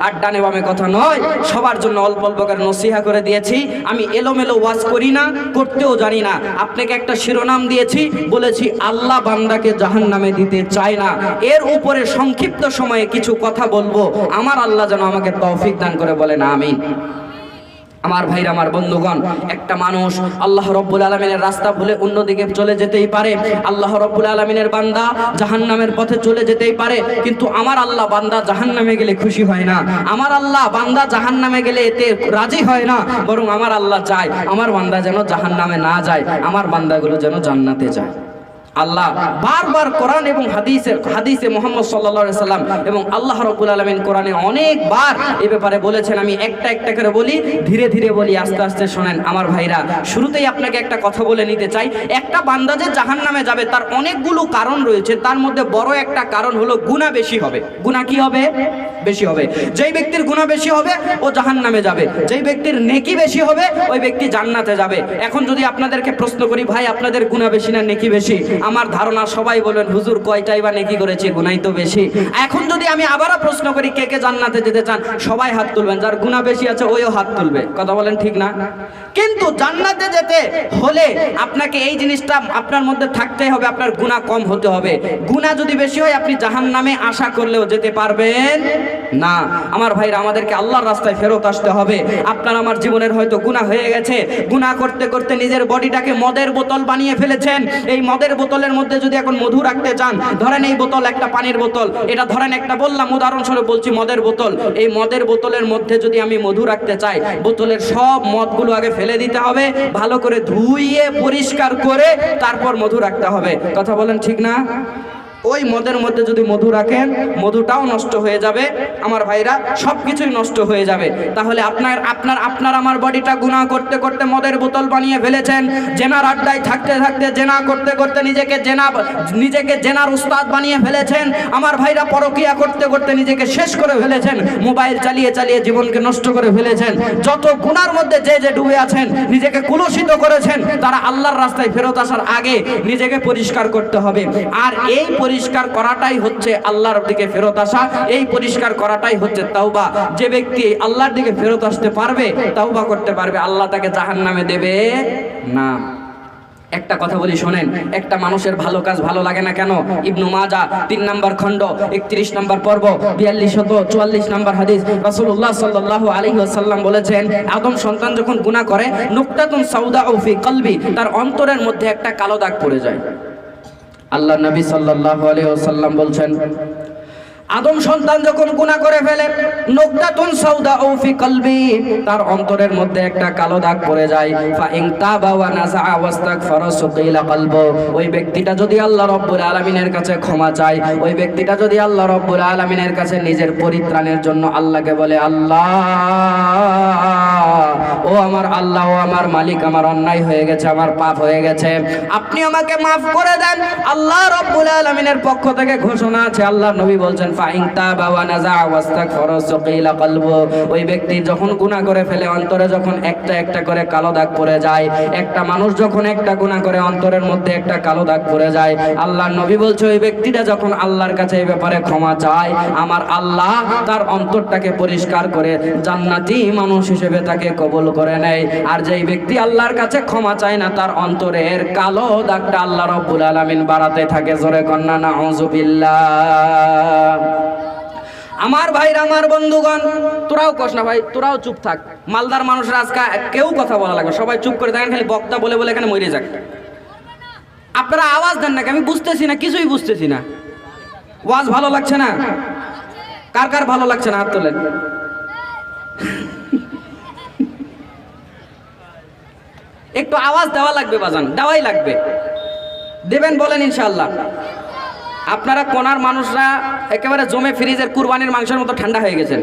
আড্ডা নেবামে কথা নয়, সবার জন্য অল্প অল্প করে নসিহা করে দিয়েছি। আমি এলোমেলো ওয়াজ করি না, করতেও জানি না। আপনাকে একটা শিরোনাম দিয়েছি, বলেছি, আল্লাহ বান্দাকে জাহান নামে দিতে চায় না। এর উপরে সংক্ষিপ্ত সময়ে কিছু কথা বলব। আমার আল্লাহ যেন আমাকে তৌফিক দান করে বলেন, আমিন। আমার ভাইরা, আমার বন্ধুগণ, একটা মানুষ আল্লাহ রব্বুল আলমিনের রাস্তা ভুলে অন্যদিকে চলে যেতেই পারে। আল্লাহ রব্বুল আলমিনের বান্দা জাহান্নামের পথে চলে যেতেই পারে, কিন্তু আমার আল্লাহ বান্দা জাহান্নামে গেলে খুশি হয় না। আমার আল্লাহ বান্দা জাহান্নামে গেলে এতে রাজি হয় না, বরং আমার আল্লাহ চায়, আমার বান্দা যেন জাহান্নামে না যায়, আমার বান্দাগুলো যেন জান্নাতে যায়। আল্লাহ বারবার কোরআন এবং হাদিসে হাদিসে মোহাম্মদ সাল্লাল্লাহু সাল্লাম এবং আল্লাহ রব্বুল আলমিন কোরআনে অনেকবার এ ব্যাপারে বলেছেন, আমি একটা একটা করে বলি, ধীরে ধীরে বলি, আস্তে আস্তে শোনেন আমার ভাইরা। শুরুতেই আপনাকে একটা কথা বলে নিতে চাই, একটা বান্দা যে জাহান নামে যাবে, তার অনেকগুলো কারণ রয়েছে, তার মধ্যে বড় একটা কারণ হলো গুণা বেশি হবে। গুণা কি হবে? বেশি হবে। যেই ব্যক্তির গুণা বেশি হবে, ও জাহান নামে যাবে। যেই ব্যক্তির নেকি বেশি হবে, ওই ব্যক্তি জান্নাতে যাবে। এখন যদি আপনাদেরকে প্রশ্ন করি, ভাই, আপনাদের গুণা বেশি না নেকি বেশি? আমার ধারণা সবাই বলবেন হুজুর, কয়টাই বা নেকি করেছি? গুনাই তো বেশি। এখন যদি আমি আবারও প্রশ্ন করি, কে কে জান্নাতে যেতে চান? সবাই হাত তুলবেন। যার গুণা বেশি আছে, ওইও হাত তুলবে। কথা বলেন ঠিক না? কিন্তু জান্নাতে যেতে হলে আপনাকে এই জিনিসটা আপনার মধ্যে থাকতেই হবে, আপনার গুণা কম হতে হবে। গুণা যদি বেশি হয়, আপনি জাহান নামে আশা করলেও যেতে পারবেন। না, আমার ভাইরা, আমাদেরকে আল্লাহর রাস্তায় ফেরত আসতে হবে। আপনার আমার জীবনের হয়তো গুণা হয়ে গেছে। গুণা করতে করতে নিজের বডিটাকে মদের বোতল বানিয়ে ফেলেছেন। এই মদের বোতলের মধ্যে যদি এখন মধু রাখতে চান, ধরেন এই বোতল একটা পানির বোতল। এটা ধরেন একটা বললাম, উদাহরণস্বরূপ বলছি মদের বোতল। এই মদের বোতলের মধ্যে যদি আমি মধু রাখতে চাই, বোতলের সব মদগুলো আগে ফেলে দিতে হবে, ভালো করে ধুইয়ে, পরিষ্কার করে তারপর মধু রাখতে হবে। কথা বলেন ঠিক না? ওই মদের মধ্যে যদি মধু রাখেন, মধুটাও নষ্ট হয়ে যাবে। আমার ভাইরা সব কিছুই নষ্ট হয়ে যাবে। তাহলে আপনার আপনার আপনার আমার বডিটা গুণা করতে করতে মদের বোতল বানিয়ে ফেলেছেন। জেনার আড্ডায় থাকতে থাকতে, জেনা করতে করতে নিজেকে জেনা, নিজেকে জেনার উস্তাদ বানিয়ে ফেলেছেন। আমার ভাইরা পরকিয়া করতে করতে নিজেকে শেষ করে ফেলেছেন। মোবাইল চালিয়ে চালিয়ে জীবনকে নষ্ট করে ফেলেছেন। যত গুনার মধ্যে যে যে ডুবে আছেন, নিজেকে কুলসিত করেছেন, তারা আল্লাহর রাস্তায় ফেরত আসার আগে নিজেকে পরিষ্কার করতে হবে। আর এই পরিষ্কার করাটাই হচ্ছে আল্লাহর দিকে ফেরত আসা। এই পরিষ্কার করাটাই হচ্ছে তাওবা। যে ব্যক্তি আল্লাহর দিকে ফেরত আসতে পারবে, তাওবা করতে পারবে, আল্লাহ তাকে জাহান নামে দেবে না। একটা কথা বলি শোনেন, একটা মানুষের ভালো কাজ ভালো লাগে না কেন? ইবনু মাজা তিন নাম্বার খণ্ড, একত্রিশ নাম্বার পর্ব, বিয়াল্লিশ শত, চুয়াল্লিশ নাম্বার হাদিস। রাসূলুল্লাহ সাল্লাল্লাহু আলাইহি ওয়াসাল্লাম বলেছেন, আদম সন্তান যখন গুনাহ করে, নুকতাতুন সাউদা ফি কলবি, তার অন্তরের মধ্যে একটা কালো দাগ পড়ে যায়। আল্লাহ নবী সাল্লাল্লাহু আলাইহি ওয়াসাল্লাম বলছেন, আদম সন্তান যখন গুনাহ করে ফেলে সাউদা ফি কলবি, তার অন্তরের মধ্যে একটা কালো দাগ পড়ে যায়। ফা ইন তাবা ওয়া সুকিলা কলবু, ওই ব্যক্তিটা যদি আল্লাহ রাব্বুল আলামিনের কাছে ক্ষমা চায়, ওই ব্যক্তিটা যদি আল্লাহ রাব্বুল আলামিনের কাছে নিজের পরিত্রাণের জন্য আল্লাহকে বলে, আল্লাহ ও আমার আল্লাহ, আমার মালিক, আমার অন্যায় হয়ে গেছে, আমার পাপ হয়ে গেছে। আপনি আমাকে মাফ করে দেন। আল্লাহ রাব্বুল আলামিনের পক্ষ থেকে ঘোষণা আছে আল্লাহ নবী বলছেন সুকিলা কলবু। ওই ব্যক্তি যখন গুনাহ করে ফেলে, অন্তরে যখন একটা একটা করে কালো দাগ পড়ে যায়, একটা মানুষ যখন একটা গুনাহ করে, অন্তরের মধ্যে একটা কালো দাগ পড়ে যায়। আল্লাহ নবী বলছে, ওই ব্যক্তিটা যখন আল্লাহর কাছে এই ব্যাপারে ক্ষমা চায়, আমার আল্লাহ তার অন্তরটাকে পরিষ্কার করে, জান্নাতি মানুষ হিসেবে তাকে কবুল করে নেয়। আর যেই ব্যক্তি আল্লাহর কাছে ক্ষমা চায় না, তার অন্তরের কালো দাগটা আল্লাহ রব্বুল আলামিন বাড়াতে থাকে। জোরে কন্যা নাউজুবিল্লাহ আমার ভাই আমার বন্ধুগণ, তোরাও কস না ভাই, তোরাও চুপ থাক। মালদার মানুষরা আজকে কেউ কথা বলা লাগবে সবাই চুপ করে থাকেন খালি বক্তা বলে বলে এখানে মরে যাক। আপনারা আওয়াজ দেন না আমি বুঝতেছি না, কিছুই বুঝতেছি না। ওয়াজ ভালো লাগছে না? কার কার ভালো লাগছে না? হাত তোলেন। একটু আওয়াজ দেওয়া লাগবে বাজান, দেওয়াই লাগবে। দেবেন বলেন ইনশাল্লাহ আপনারা কোনার মানুষরা একেবারে জমে ফ্রিজের কুরবানির মাংসের মতো ঠান্ডা হয়ে গেছেন।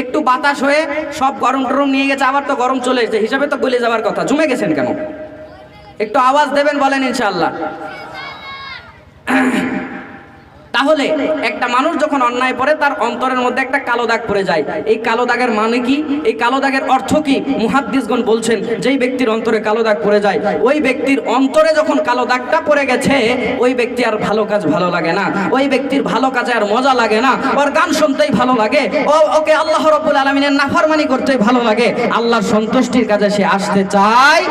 একটু বাতাস হয়ে সব গরম টরম নিয়ে গেছে, আবার তো গরম চলে এসেছে, হিসাবে তো গলে যাওয়ার কথা। জমে গেছেন কেন? একটু আওয়াজ দেবেন বলেন ইনশাল্লাহ তাহলে একটা মানুষ যখন অন্যায় করে তার অন্তরের মধ্যে একটা কালো দাগ পড়ে যায়। এই কালো দাগের মানে কি? এই কালো দাগের অর্থ কি? মুহাদ্দিসগণ বলছেন, যেই ব্যক্তির অন্তরে কালো দাগ পড়ে যায়, ওই ব্যক্তির অন্তরে যখন কালো দাগটা পড়ে গেছে, ওই ব্যক্তি আর ভালো কাজ ভালো লাগে না। ওই ব্যক্তির ভালো কাজে আর মজা লাগে না। ওর গান শুনতেই ভালো লাগে। ও, ওকে আল্লাহ রব্বুল আলমিনের নাফরমানি করতেই ভালো লাগে। আল্লাহর সন্তুষ্টির কাজে সে আসতে চায়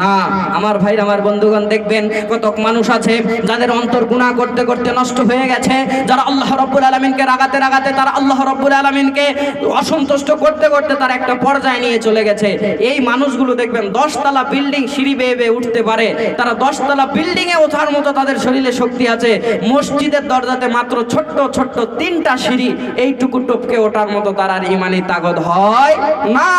না। আমার ভাই আমার বন্ধুগণ দেখবেন, কতক মানুষ আছে যাদের অন্তর গুণা করতে করতে নষ্ট হয়ে গেছে। যারা আল্লাহ রব্বুল আলমিনকে রাগাতে রাগাতে তারা আল্লাহ রব্বুল আলমিনকে অসন্তুষ্ট করতে করতে তারা একটা পর্যায়ে নিয়ে চলে গেছে। এই মানুষগুলো দেখবেন দশতলা বিল্ডিং সিঁড়ি বেয়ে বেয়ে উঠতে পারে। তারা দশতলা বিল্ডিং এ ওঠার মতো তাদের শরীরে শক্তি আছে। মসজিদের দরজাতে মাত্র ছোট্ট ছোট্ট তিনটা সিঁড়ি এইটুকু টপকে ওঠার মতো তার ইমানি তাগদ হয় না।